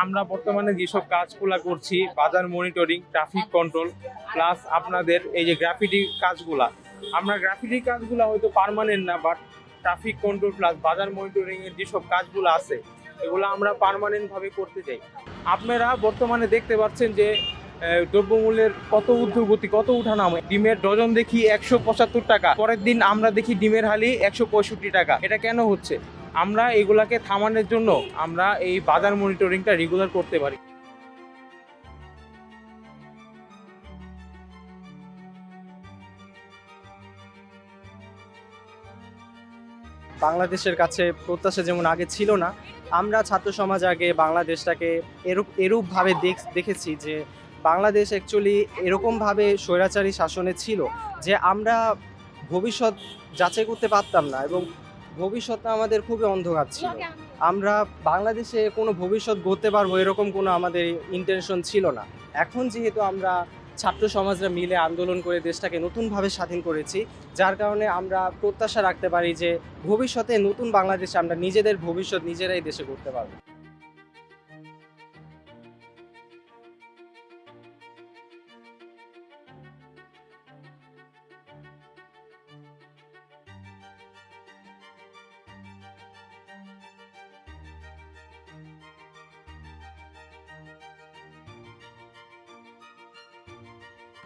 আমরা বর্তমানে যেসব কাজগুলা করছি, বাজার মনিটরিং ট্রাফিক কন্ট্রোল প্লাস আপনাদের এই যে গ্রাফিটি কাজগুলা, আমরা গ্রাফিটি কাজগুলা হয়তো পার্মানেন্ট না বাট ট্রাফিক কন্ট্রোল প্লাস বাজার মনিটরিং এর যেসব কাজগুলো আছে, এগুলো আমরা পার্মানেন্ট ভাবে করতে চাই। আপনারা বর্তমানে দেখতে পাচ্ছেন যে দ্রব্যমূল্যের কত ঊর্ধ্বগতি, কত উঠানামা। ডিমের ডজন দেখি একশো পঁচাত্তর টাকা, পরের দিন আমরা দেখি ডিমের হালি একশো পঁয়ষট্টি টাকা। এটা কেন হচ্ছে? আমরা এগুলাকে থামানোর জন্য আমরা এই বাজার মনিটরিংটা রেগুলার করতে পারি। বাংলাদেশের কাছে প্রত্যাশা যেমন আগে ছিল না, আমরা ছাত্র সমাজ আগে বাংলাদেশটাকে এরূপ, এরূপভাবে দেখ, দেখেছি যে বাংলাদেশ অ্যাকচুয়ালি এরকমভাবে স্বৈরাচারী শাসনে ছিল যে আমরা ভবিষ্যৎ যাচাই করতে পারতাম না এবং ভবিষ্যৎটা আমাদের খুবই অন্ধকার ছিল। আমরা বাংলাদেশে কোনো ভবিষ্যৎ গড়তে পারব এরকম কোনো আমাদের ইন্টেনশন ছিল না। এখন যেহেতু আমরা ছাত্র সমাজরা মিলে আন্দোলন করে দেশটাকে নতুনভাবে স্বাধীন করেছি যার কারণে আমরা প্রত্যাশা রাখতে পারি যে ভবিষ্যতে নতুন বাংলাদেশে আমরা নিজেদের ভবিষ্যৎ নিজেরাই দেশে করতে পারব।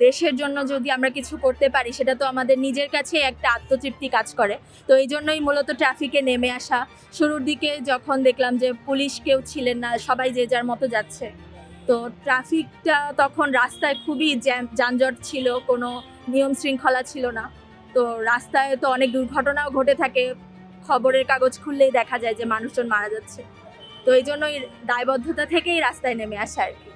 দেশের জন্য যদি আমরা কিছু করতে পারি, সেটা তো আমাদের নিজের কাছে একটা আত্মতৃপ্তি কাজ করে। তো এই জন্যই মূলত ট্রাফিকে নেমে আসা। শুরুর দিকে যখন দেখলাম যে পুলিশ কেউ ছিলেন না, সবাই যে যার মতো যাচ্ছে। তো ট্রাফিকটা তখন রাস্তায় খুবই যানজট ছিল, কোনো নিয়ম শৃঙ্খলা ছিল না। তো রাস্তায় তো অনেক দুর্ঘটনাও ঘটে থাকে। খবরের কাগজ খুললেই দেখা যায় যে মানুষজন মারা যাচ্ছে। তো এই জন্যই দায়বদ্ধতা থেকেই রাস্তায় নেমে আসা আর কি।